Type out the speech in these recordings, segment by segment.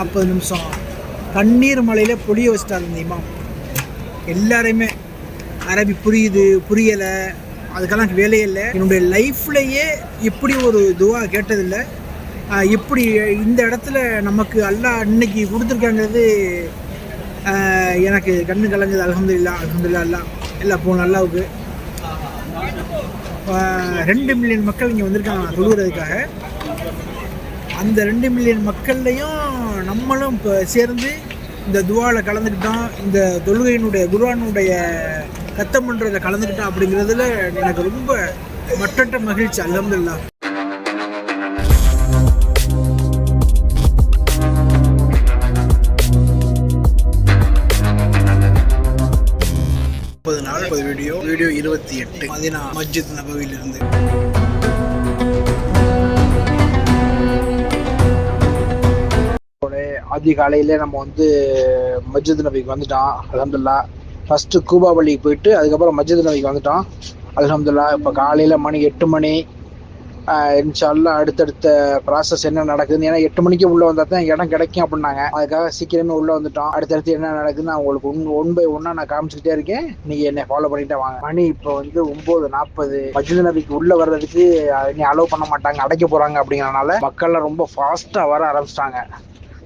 நாற்பது நிமிஷம். கண்ணீர் மலையில் பொழிய வச்சிட்டார் இந்த இமாம். எல்லாரையுமே அரபி புரியுது புரியலை. அதுக்கெல்லாம் எனக்கு வேலையே இல்லை. என்னுடைய லைஃப்லையே இப்படி ஒரு துவா கேட்டதில்லை. இப்படி இந்த இடத்துல நமக்கு அல்லாஹ் இன்னைக்கு கொடுத்துருக்காங்கிறது எனக்கு கண்ணு கலங்குது. அலமதுல்லா அலமதுல்லா அல்லா எல்லாம் போன அல்லாவுக்கு. ரெண்டு மில்லியன் மக்கள் இங்கே வந்திருக்காங்க தொழுகிறதுக்காக அந்த ரெண்டு மில்லியன் மக்கள்லையும் நம்மளும் இப்போ சேர்ந்து இந்த துவாவில் கலந்துக்கிட்டோம். இந்த தொழுகையினுடைய குருவானுடைய கத்தம் பண்ணுறதை கலந்துக்கிட்டோம் அப்படிங்கிறதுல எனக்கு ரொம்ப மற்றட்ட மகிழ்ச்சி அலமதுல்லா முப்பது நாள் வீடியோ. வீடியோ இருபத்தி எட்டு. மதினா மஸ்ஜித் நபவியிலிருந்து அதிகாலையிலே நம்ம வந்து மஜித் நபிக்கு வந்துட்டோம் அலமதுல்லா ஃபர்ஸ்ட் கூபா பள்ளிக்கு போயிட்டு அதுக்கப்புறம் மஜித் நபிக்கு வந்துட்டோம் அலமதுல்லா இப்போ காலையில் மணி எட்டு மணி இன்ஷால்லாம் அடுத்தடுத்த ப்ராசஸ் என்ன நடக்குதுன்னு ஏன்னா எட்டு மணிக்கு உள்ளே வந்தால் தான் இடம் கிடைக்கும் அப்படின்னாங்க. அதுக்காக சீக்கிரமே உள்ளே வந்துட்டோம். அடுத்தடுத்து என்ன நடக்குதுன்னு நான் உங்களுக்கு ஒன் ஒன் பை ஒன்னாக நான் காமிச்சுக்கிட்டே இருக்கேன். நீங்கள் என்னை ஃபாலோ பண்ணிட்டே வாங்க. மணி இப்போ வந்து ஒம்பது நாற்பது மஜித் நபிக்கு உள்ளே வர்றதுக்கு அஹ், அலோவ் பண்ண மாட்டாங்க அடைக்க போகிறாங்க அப்படிங்கிறனால மக்கள்லாம் ரொம்ப ஃபாஸ்ட்டாக வர ஆரம்பிச்சிட்டாங்க.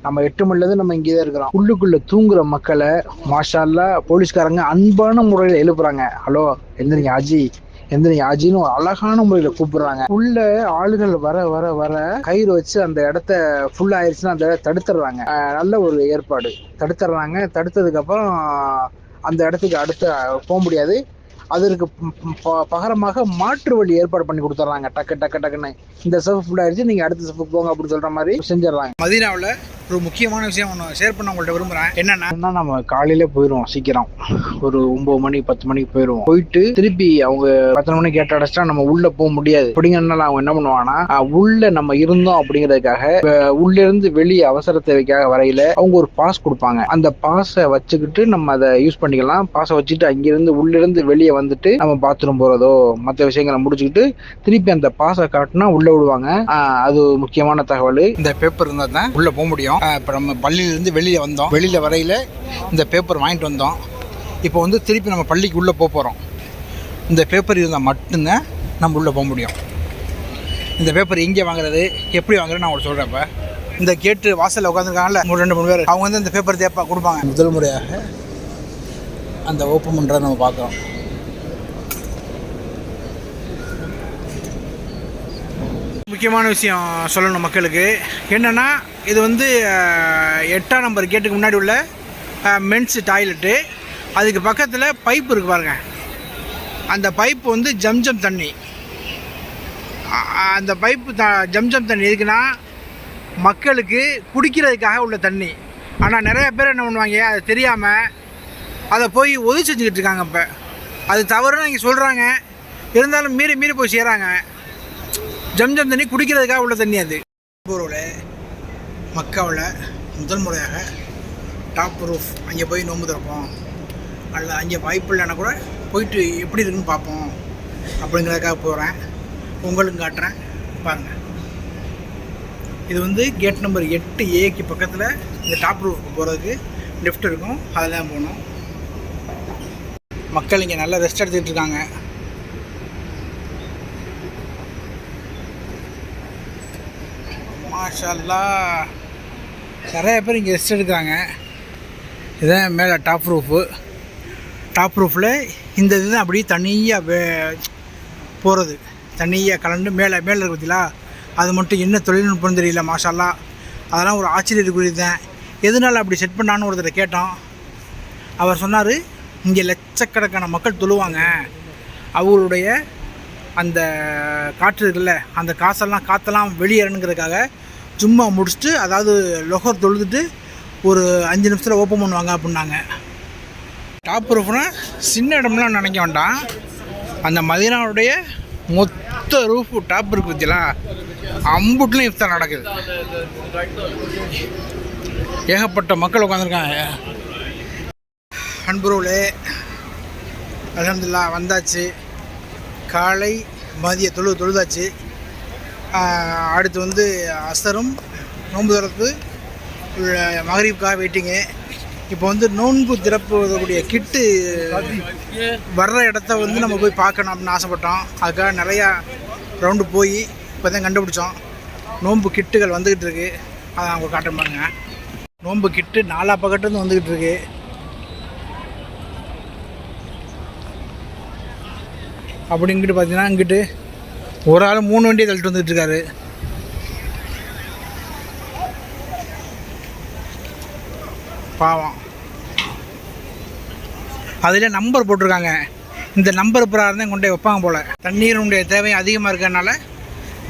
நம்ம எட்டு மணிலேருந்து நம்ம இங்கே தான் இருக்கிறோம். உள்ளுக்குள்ள தூங்குற மக்களை மாஷால்லா போலீஸ்காரங்க அன்பான முறையில் எழுப்புறாங்க. ஹலோ எந்திரிங்க ஆஜி. எந்திரிங்க ஆஜின்னு ஒரு அழகான முறையில கூப்பிடுறாங்க. உள்ள ஆளுகள் வர வர வர கயிறு வச்சு அந்த இடத்த ஃபுல் ஆயிடுச்சுன்னா அந்த இடத்த தடுத்துடுறாங்க. நல்ல ஒரு ஏற்பாடு. தடுத்துடுறாங்க. தடுத்ததுக்கு அப்புறம் அந்த இடத்துக்கு அடுத்து போக முடியாது. அதற்கு ப- ப- பகரமாக மாற்று வழி ஏற்பாடு பண்ணி கொடுத்துட்றாங்க. டக்கு டக்கு டக்குன்னு. இந்த செஃப் ஃபுல் ஆயிடுச்சு நீங்க அடுத்த செஃப் போங்க அப்படின்னு சொல்ற மாதிரி செஞ்சிடறாங்க. மதினாவில் ஒரு முக்கியமான விஷயம் ஒன்று ஷேர் பண்ண உங்கள்ட்ட விரும்புகிறேன் என்னன்னா நம்ம காலையில போயிடுவோம் சீக்கிரம். ஒரு ஒன்பது மணி பத்து மணிக்கு போயிடுவோம் போயிட்டு திருப்பி அவங்க பத்து மணிக்கு கேட்ட அடைச்சிட்டா நம்ம உள்ள போக முடியாது. அப்படிங்கறதுனால அவங்க என்ன பண்ணுவாங்கன்னா உள்ள நம்ம இருந்தோம் அப்படிங்கறதுக்காக அஹ், உள்ள இருந்து வெளியே அவசர தேவைக்காக வரையில அவங்க ஒரு பாஸ் கொடுப்பாங்க. அந்த பாஸை வச்சுக்கிட்டு நம்ம அதை யூஸ் பண்ணிக்கலாம். பாஸை வச்சுட்டு அங்கிருந்து உள்ள இருந்து வெளியே வந்துட்டு நம்ம பாத்ரூம் போறதோ மற்ற விஷயங்களை முடிச்சுக்கிட்டு திருப்பி அந்த பாஸை காட்டினா உள்ள விடுவாங்க. அது முக்கியமான தகவல். இந்த பேப்பர் இருந்தால் தான் உள்ள போக முடியும். இப்போ நம்ம பள்ளியிலேருந்து வெளியில் வந்தோம். வெளியில் வரையில் இந்த பேப்பர் வாங்கிட்டு வந்தோம். இப்போ வந்து திருப்பி நம்ம பள்ளிக்கு உள்ளே போக போகிறோம் இந்த பேப்பர் இருந்தால் மட்டும்தான் நம்ம உள்ளே போக முடியும். இந்த பேப்பர் எங்கே வாங்குறது எப்படி வாங்குறது நான் உங்களுக்கு சொல்கிறேன் இப்போ. இந்த கேட்டு வாசலில் உட்காந்துருக்காங்கல்ல மூணு ரெண்டு மூணு பேர். அவங்க வந்து இந்த பேப்பர் தேப்பா கொடுப்பாங்க. முதல் முறையாக அந்த ஓப்பன் பண்ணுறதை நம்ம பார்க்குறோம். முக்கியமான விஷயம் சொல்லணும் மக்களுக்கு. என்னென்னா இது வந்து எட்டாம் நம்பர் கேட்டுக்கு முன்னாடி உள்ள மென்ஸ் டாய்லெட்டு அதுக்கு பக்கத்தில் பைப் இருக்கு பாருங்க. அந்த பைப்பு வந்து ஜம்ஜம் தண்ணி. அந்த பைப்பு த ஜம்ஜம் தண்ணி எதுக்குன்னா மக்களுக்கு குடிக்கிறதுக்காக உள்ள தண்ணி. ஆனால் நிறைய பேர் என்ன பண்ணுவாங்க அது தெரியாமல் அதை போய் உதவி செஞ்சுக்கிட்டு இருக்காங்க இப்போ. அது தவறுன்னு இங்கே சொல்கிறாங்க இருந்தாலும் மீறி மீறி போய் செய்கிறாங்க ஜம்ஜம் தண்ணி குடிக்கிறதுக்காக உள்ள தண்ணி அது. ஊரில் மக்காவில் முதல் முறையாக டாப் ரூஃப் அங்கே போய் நோம்பு திறப்போம். அல்ல அங்கே வாய்ப்பு இல்லைன்னா கூட போயிட்டு எப்படி இருக்குன்னு பார்ப்போம். அப்படிங்கிறதுக்காக போகிறேன் உங்களுக்கும் காட்டுறேன். பாருங்கள் இது வந்து கேட் நம்பர் எட்டு ஏக்கு பக்கத்தில் இந்த டாப் ரூஃப்க்கு போகிறதுக்கு லிஃப்ட் இருக்கும். அதில் தான் போகணும். மக்கள் இங்கே நல்லா ரெஸ்ட் எடுத்துக்கிட்டு இருக்காங்க. மாஷல்லா. நிறைய பேர் இங்கே ரெஸ்ட் எடுக்கிறாங்க. இதுதான் மேலே டாப் ரூஃபு டாப் ரூஃபில் இந்த இதுதான் அப்படியே தனியாக வே போகிறது தனியாக கலந்து மேலே மேலே இருக்கு பார்த்தீங்களா அது மட்டும் என்ன தொழில்நுட்பம் தெரியல மாஷல்லா. அதெல்லாம் ஒரு ஆச்சரியத்துக்குரியது தான் எதனால் அப்படி செட் பண்ணான்னு ஒருத்தர் கேட்டோம். அவர் சொன்னார் இங்கே லட்சக்கணக்கான மக்கள் தொழுவாங்க. அவங்களுடைய அந்த காற்று இருக்குல்ல அந்த காசெல்லாம் காற்றெல்லாம் வெளியேறணுங்கிறதுக்காக சும்மா முடிச்சுட்டு அதாவது லொகர் தொழுதுட்டு ஒரு அஞ்சு நிமிஷத்தில் ஓப்பன் பண்ணுவாங்க அப்படின்னாங்க. டாப் ரூஃப்னால் சின்ன இடம்லாம் நினைக்க வேண்டாம். அந்த மதினாவுடைய மொத்த ரூஃப் டாப் இருக்கு பார்த்தீங்களா அம்புட்லையும் இஃப்தார் நடக்குது. ஏகப்பட்ட மக்கள் உட்காந்துருக்காங்க அன்புரோலே அலமதுல்லா வந்தாச்சு. காலை மதிய தொழு தொழுதாச்சு. அடுத்து வந்து அசரும் நோன்பு திறப்பு மகரீப்காக வெயிட்டிங்கு. இப்போ வந்து நோன்பு திறப்புக்கூடிய கிட்டு வர்ற இடத்த வந்து நம்ம போய் பார்க்கணும் அப்படின்னு ஆசைப்பட்டோம். அதுக்காக நிறையா ரவுண்டு போய் இப்போ தான் கண்டுபிடிச்சோம். நோன்பு கிட்டுகள் வந்துக்கிட்டு இருக்கு. அதை அவங்க காட்டுறேன் பாருங்க நோன்பு கிட்டு நாலா பக்கத்துலேருந்து வந்துக்கிட்டு இருக்கு. அப்படிங்கிட்டு பார்த்தீங்கன்னா இங்கிட்டு ஒரு ஆள் மூணு வண்டியை தள்ளிட்டு வந்துட்டு இருக்காரு. பாவம். அதில் நம்பர் போட்டிருக்காங்க. இந்த நம்பர் பிரகாரம் தான் கொண்டு போய் வைப்பாங்க போல். தண்ணீருடைய தேவை அதிகமாக இருக்கிறதுனால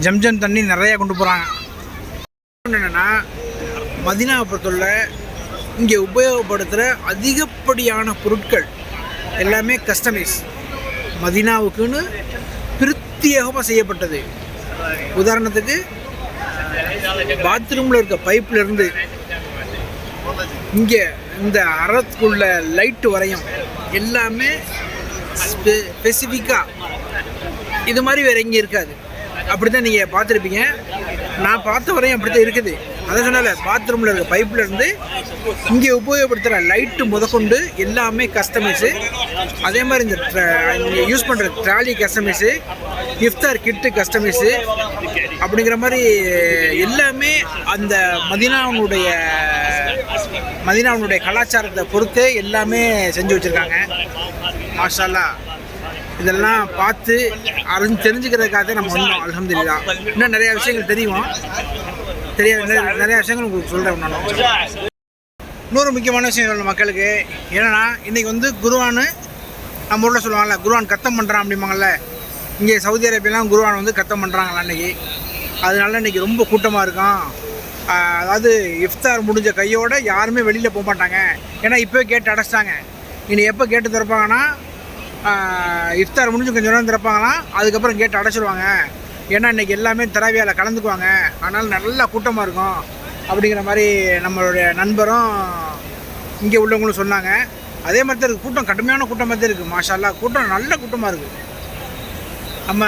ஜம்ஜம் தண்ணி நிறையா கொண்டு போகிறாங்க என்னென்னா மதினாவை பொறுத்தவரை இங்கே உபயோகப்படுத்துகிற அதிகப்படியான பொருட்கள் எல்லாமே கஸ்டமைஸ் மதினாவுக்குன்னு பிரத்யேகமாக செய்யப்பட்டது. உதாரணத்துக்கு பாத்ரூமில் இருக்க பைப்ல இருந்து இங்கே இந்த அறத்துக்குள்ள லைட்டு வரையும் எல்லாமே ஸ்பெசிஃபிக்காக இது மாதிரி வேற எங்கேயும் இருக்காது. அப்படி தான் நீங்கள் பார்த்துருப்பீங்க. நான் பார்த்த வரையும் அப்படி தான் இருக்குது. அதை சொன்னால பாத்ரூமில் இருக்க பைப்பில் இருந்து இங்கே உபயோகப்படுத்துகிற லைட்டு முதற்கொண்டு எல்லாமே கஸ்டமைஸு அதே மாதிரி இந்த இங்கே யூஸ் பண்ணுற ட்ராலி கஸ்டமைஸு இஃப்தார் கிட்டு கஸ்டமைஸு அப்படிங்கிற மாதிரி எல்லாமே அந்த மதினாவுடைய மதினாவுடைய கலாச்சாரத்தை பொறுத்தே எல்லாமே செஞ்சு வச்சுருக்காங்க. மாஷால்லா. இதெல்லாம் பார்த்து அறிஞ்சு தெரிஞ்சுக்கிறதுக்காக தான் நம்ம வந்தோம் அலமதுல்லா இன்னும் நிறைய விஷயங்கள் தெரியும். தெரியாத நிறைய- விஷயங்கள் உங்களுக்கு சொல்கிறேன் நான். இன்னொரு முக்கியமான விஷயம் சொல்லணும் மக்களுக்கு. என்னென்னா இன்றைக்கி வந்து குருவானு நம்ம ஊரில் சொல்லுவாங்கல்ல குருவான் கத்தம் பண்ணுறான் அப்படிம்பாங்கல்ல. இங்கே சவுதி அரேபியாலாம் குருவான் வந்து கத்தம் பண்ணுறாங்களா அன்னைக்கு. அதனால இன்னைக்கு ரொம்ப கூட்டமாக இருக்கும் அதாவது இஃப்தார் முடிஞ்ச கையோடு யாருமே வெளியில் போக மாட்டாங்க. ஏன்னா இப்போவே கேட்டு அடைச்சிட்டாங்க. இனி எப்போ கேட்டு திறப்பாங்கன்னா இஃப்தார் முடிஞ்சு கொஞ்சம் நேரம் திறப்பாங்களாம். அதுக்கப்புறம் கேட்டு அடைச்சிடுவாங்க ஏன்னா இன்னைக்கு எல்லாமே தராவியால் கலந்துக்குவாங்க. அதனால் நல்லா கூட்டமாக இருக்கும். அப்படிங்கிற மாதிரி நம்மளுடைய நண்பரும் இங்கே உள்ளவங்களும் சொன்னாங்க. அதே மாதிரி தான் இருக்குது கூட்டம் கடுமையான கூட்டமாக தான் இருக்குது மாஷால்லா கூட்டம் நல்ல கூட்டமாக இருக்குது நம்ம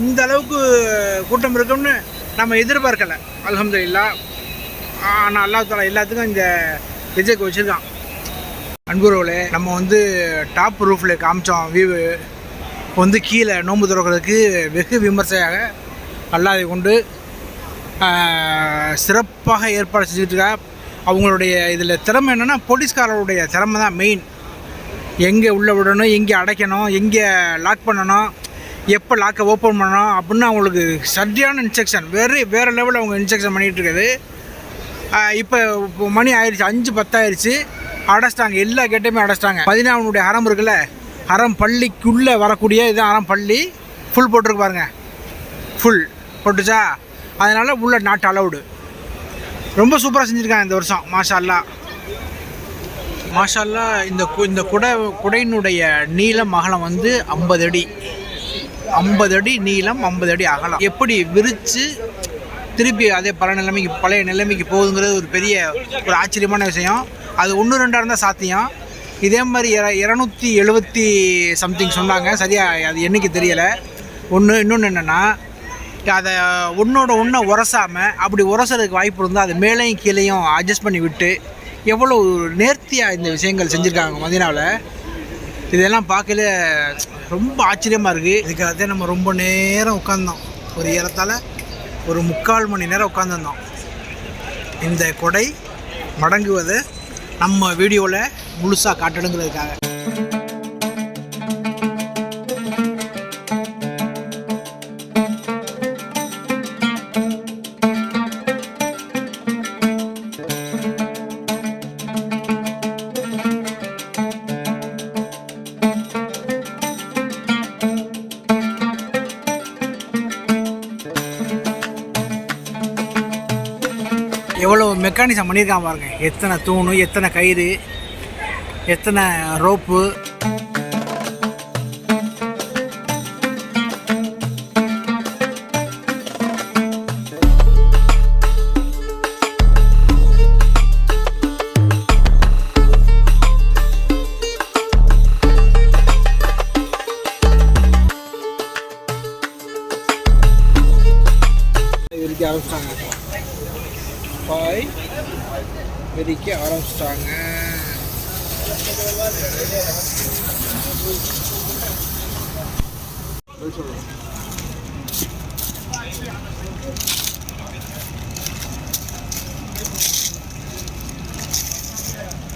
இந்த அளவுக்கு கூட்டம் இருக்கும்னு நம்ம எதிர்பார்க்கல. இல்லா ஆனால் அல்லாஹ் தாலா எல்லாத்துக்கும் இந்த ரிஜெக்ட் வச்சுருக்கான். அன்புறவுகளே நம்ம வந்து டாப் ரூஃபில் காமிச்சோம். வியூ வந்து கீழே நோன்பு துறக்கிறதுக்கு வெகு விமர்சையாக அல்லாதை கொண்டு சிறப்பாக ஏற்பாடு செஞ்சுட்டு இருக்கா அவங்களுடைய இதில் திறமை என்னென்னா போலீஸ்காரருடைய திறமை தான் மெயின் எங்கே உள்ளே விடணும் எங்கே அடைக்கணும் எங்கே லாக் பண்ணணும் எப்போ லாக்கை ஓப்பன் பண்ணணும் அப்படின்னு அவங்களுக்கு சரியான இன்ஸ்ட்ரக்ஷன் வேறு வேறு லெவலில் அவங்க இன்ஸ்ட்ரக்ஷன் பண்ணிகிட்டு இருக்குது. இப்போ மணி ஆயிடுச்சு அஞ்சு பத்தாயிருச்சு அடைச்சிட்டாங்க. எல்லா கேட்டையுமே அடைச்சிட்டாங்க. பதினாவனுடைய அறம் இருக்குல்ல அறம் பள்ளிக்குள்ளே வரக்கூடிய இது அறம் பள்ளி. ஃபுல் போட்டிருக்கு பாருங்க. ஃபுல் போட்டுச்சா? அதனால் உள்ள நாட் அலவுடு ரொம்ப சூப்பராக செஞ்சுருக்காங்க இந்த வருஷம். மாஷா அல்லா இந்த கு- இந்த குடை குடையினுடைய நீளம் அகலம் வந்து ஐம்பது அடி. ஐம்பது அடி நீளம் ஐம்பது அடி அகலம். எப்படி விரித்து திருப்பி அதே பல நிலைமைக்கு பழைய நிலைமைக்கு போகுதுங்கிறது ஒரு பெரிய ஒரு ஆச்சரியமான விஷயம். அது ஒன்று ரெண்டாக இருந்தால் சாத்தியம். இதே மாதிரி இர இரநூத்தி எழுபத்தி சம்திங் சொன்னாங்க. சரியாக அது என்னைக்கு தெரியலை. ஒன்று இன்னொன்று என்னென்னா அதை ஒன்றோட ஒன்றை உரசாமல் அப்படி உரசுறதுக்கு வாய்ப்பு இருந்தால் அது மேலேயும் கீழேயும் அட்ஜஸ்ட் பண்ணி விட்டு எவ்வளோ நேர்த்தியாக இந்த விஷயங்கள் செஞ்சுருக்காங்க மதினாவில். இதெல்லாம் பார்க்கல ரொம்ப ஆச்சரியமாக இருக்குது இதுக்காக தான் நம்ம ரொம்ப நேரம் உட்காந்தோம் ஒரு ஏறத்தால் ஒரு முக்கால் மணி நேரம் உட்காந்துருந்தோம் இந்த கொடை மடங்குவதை நம்ம வீடியோவில் முழுசாக காட்டணுங்கிறதுக்காக. மெக்கானிசம் பண்ணியிருக்கான் பாருங்க. எத்தனை தூணு எத்தனை கயிறு எத்தனை ரோப்பு. ஆரம்பிச்சிட்டாங்க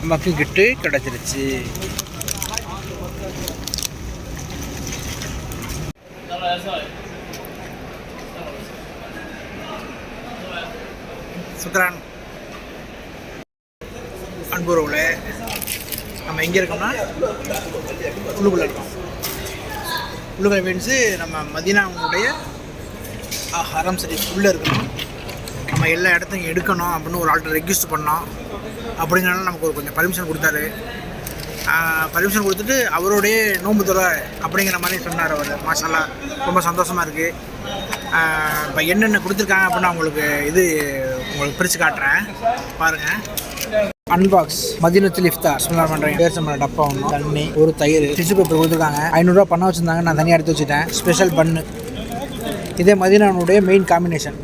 நமக்கு கிட்டு கிடச்சிருச்சு. சுக்ரான். அன்புறவுல நம்ம எங்கே இருக்கோம்னா உள்ளுக்குள்ளே இருக்கோம். உள்ளுக்குள்ள மீன்ஸு நம்ம மதினாவுடைய ஹரம் சரி உள்ளே இருக்கணும். நம்ம எல்லா இடத்தையும் எடுக்கணும் அப்படின்னு ஒரு ஆள்கிட்ட ரெக்யூஸ்ட் பண்ணோம். அப்படிங்கிறனால நமக்கு ஒரு கொஞ்சம் பர்மிஷன் கொடுத்தாரு. பர்மிஷன் கொடுத்துட்டு அவருடைய நோன்பு துறை அப்படிங்கிற மாதிரி சொன்னார் அவர். மாஷாலா ரொம்ப சந்தோஷமாக இருக்குது இப்போ என்னென்ன கொடுத்துருக்காங்க அப்படின்னு நான் உங்களுக்கு இது உங்களுக்கு பிரித்து காட்டுறேன். பாருங்கள் அன்பாக்ஸ் மதினத்தில் இஃப்தார் சுமார் பண்ணுறேன் பேர்ச்சம்பழம் டப்பா ஒன்று தண்ணி ஒரு தயிர் டிஷ்யூ பேப்பர் கொடுத்துருக்காங்க. ஐநூறுரூவா பண்ண வச்சுருந்தாங்க நான் தனியாக எடுத்து வச்சுட்டேன். ஸ்பெஷல் பண்ணு இதே மதினானுடைய மெயின் காம்பினேஷன்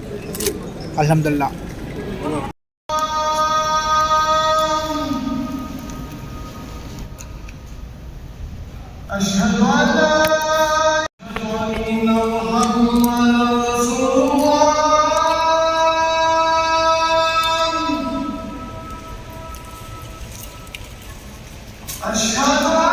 Achava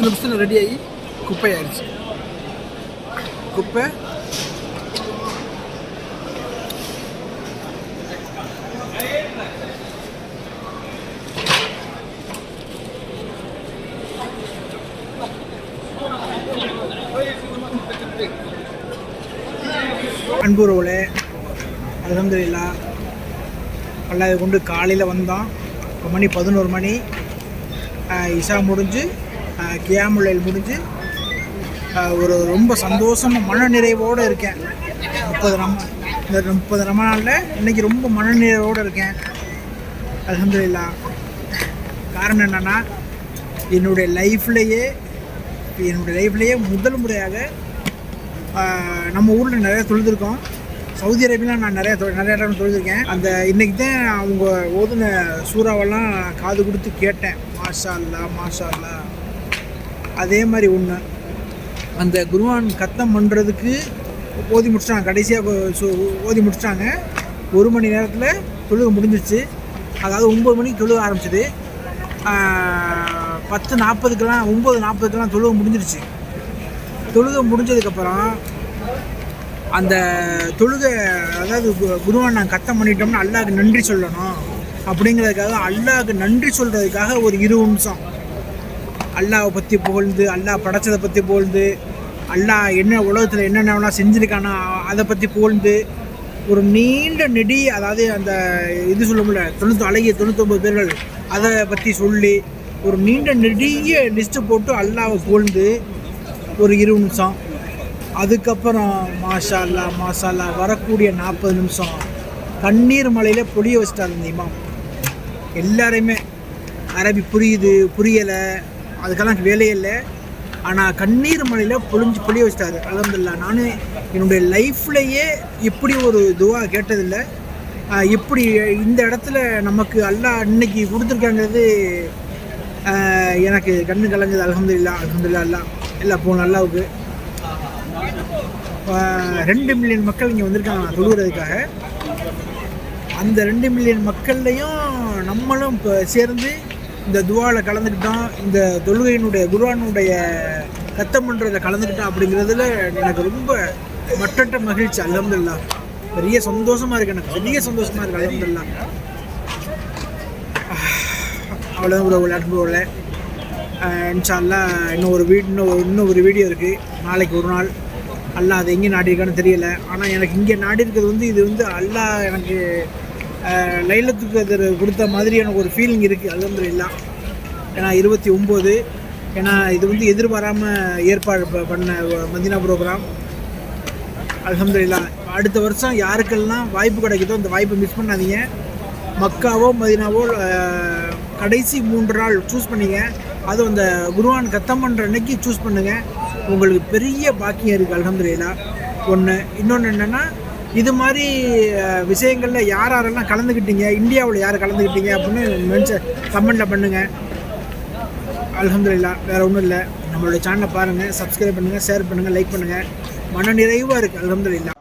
பத்து நிமிஷத்தில் ரெடி ஆகி குப்பை. ஆயிடுச்சு குப்பை அன்புறவுல அலமதுல்லா அல்லாத கொண்டு காலையில் வந்தோம் ஒரு மணி பதினோரு மணி. இசா இஷா முடிஞ்சு கியாமுலைல் முடிஞ்சு ஒரு ரொம்ப சந்தோஷமாக மன நிறைவோடு இருக்கேன். முப்பது ரம இந்த முப்பது ராம் நாளில் இன்றைக்கி ரொம்ப மன நிறைவோடு இருக்கேன். அலமதுல்லா காரணம் என்னென்னா என்னுடைய லைஃப்லேயே என்னுடைய லைஃப்லேயே முதல் முறையாக நம்ம ஊரில் நிறையா தொழுதுருக்கோம். சவுதி அரேபியாவில் நான் நிறைய நிறைய இடம் தொழுதுருக்கேன். அந்த இன்றைக்கி தான் அவங்க ஓதுன சூறாவெல்லாம் காது கொடுத்து கேட்டேன். மாஷா அல்லா மாஷா அல்லா அதே மாதிரி ஒன்று அந்த குருவான் கத்தம் பண்ணுறதுக்கு ஓதி முடிச்சிட்டாங்க. கடைசியாக ஓதி முடிச்சிட்டாங்க. ஒரு மணி நேரத்தில் தொழுகை முடிஞ்சிச்சு அதாவது ஒம்பது மணிக்கு தொழுக ஆரம்பிச்சது. பத்து நாற்பதுக்கெல்லாம் ஒம்பது நாற்பதுக்கெல்லாம் தொழுகை முடிஞ்சிருச்சு. தொழுகை முடிஞ்சதுக்கப்புறம் அந்த தொழுகை அதாவது கு- குருவான் நான் கத்தம் பண்ணிட்டோம்னா அல்லாவுக்கு நன்றி சொல்லணும். அப்படிங்கிறதுக்காக அல்லாவுக்கு நன்றி சொல்கிறதுக்காக ஒரு இரு நிமிஷம். அல்லாவை பற்றி புகழ்ந்து அல்லாஹ் படைச்சதை பற்றி புகழ்ந்து அல்லாஹ் என்ன உலகத்தில் என்னென்னலாம் செஞ்சுருக்கானா அதை பற்றி புகழ்ந்து ஒரு நீண்ட நெடி அதாவது அந்த இது சொல்ல முடியல தொண்ணூற்றி அழகிய தொண்ணூத்தொம்பது பேர்கள் அதை பற்றி சொல்லி ஒரு நீண்ட நெடிய லிஸ்ட்டு போட்டு அல்லாவை புகழ்ந்து ஒரு இருபது நிமிஷம். அதுக்கப்புறம் மாஷா அல்லா மாஷா அல்லா வரக்கூடிய நாற்பது நிமிஷம். கண்ணீர் மலையில் பொடிய வச்சுட்டா இந்த இமாம். எல்லாரையுமே அரபி புரியுது புரியலை. அதுக்கெல்லாம் எனக்கு வேலையே இல்லை. ஆனால் கண்ணீர் மலையில் பொழிஞ்சு பொழிய வச்சிட்டாரு. அலமதுல்லா நான் என்னுடைய லைஃப்லையே இப்படி ஒரு துவா கேட்டதில்லை. இப்படி இந்த இடத்துல நமக்கு அல்லாஹ் இன்னைக்கு கொடுத்துருக்காங்கிறது எனக்கு கண்ணு கலங்குது. அலமதுல்லா அலமதுல்லா அல்லா எல்லாம் போகணும் அல்லாவுக்கு. ரெண்டு மில்லியன் மக்கள் இங்கே வந்திருக்காங்க தொழுகிறதுக்காக அந்த ரெண்டு மில்லியன் மக்கள்லையும் நம்மளும் இப்போ சேர்ந்து இந்த துவாவில் கலந்துக்கிட்டோம் இந்த தொழுகையினுடைய குருவானுடைய கத்தம் பண்ணுறதை கலந்துக்கிட்டோம் அப்படிங்கிறதுல எனக்கு ரொம்ப மட்டற்ற மகிழ்ச்சி அலமதுல்லா பெரிய சந்தோஷமாக இருக்கு எனக்கு பெரிய சந்தோஷமாக இருக்கு அலமதுல்லா அவ்வளோதான் ஒரு விளையாட்டு இன்ஷால்லா இன்னும் ஒரு வீடு இன்னும் இன்னும் ஒரு வீடியோ இருக்குது நாளைக்கு ஒரு நாள். அல்லா அது எங்கே நாடி இருக்கான்னு தெரியல. ஆனால் எனக்கு இங்கே நாடி இருக்கிறது வந்து இது வந்து அல்லாஹ் எனக்கு லைலத்துக்கு கதிர் கொடுத்த மாதிரி எனக்கு ஒரு ஃபீலிங் இருக்குது அல்ஹம்துலில்லாஹ் ஏன்னா இருபத்தி ஒம்பது ஏன்னா இது வந்து எதிர்பாராமல் ஏற்பாடு ப- பண்ண மதினா ப்ரோக்ராம் அல்ஹம்துலில்லாஹ் அடுத்த வருஷம் யாருக்கெல்லாம் வாய்ப்பு கிடைக்குதோ அந்த வாய்ப்பை மிஸ் பண்ணாதீங்க. மக்காவோ மதினாவோ கடைசி மூன்று நாள் சூஸ் பண்ணிங்க. அதுவும் அந்த குருவான் கத்தம் பண்ணுற அன்னைக்கு சூஸ் பண்ணுங்கள் உங்களுக்கு பெரிய பாக்கியம் இருக்குது அல்ஹம்துலில்லாஹ் ஒன்று இன்னொன்று என்னென்னா இது மாதிரி விஷயங்களில் யார் யாரெல்லாம் கலந்துக்கிட்டீங்க இந்தியாவில் யார் கலந்துக்கிட்டீங்க அப்படின்னு மென்ஷன் கமெண்டில் பண்ணுங்கள் அலமதுல்லா வேறு ஒன்றும் இல்லை. நம்மளோட சேனலை பாருங்கள் சப்ஸ்கிரைப் பண்ணுங்கள் ஷேர் பண்ணுங்கள் லைக் பண்ணுங்கள் மன நிறைவாக இருக்குது அலமதுல்லா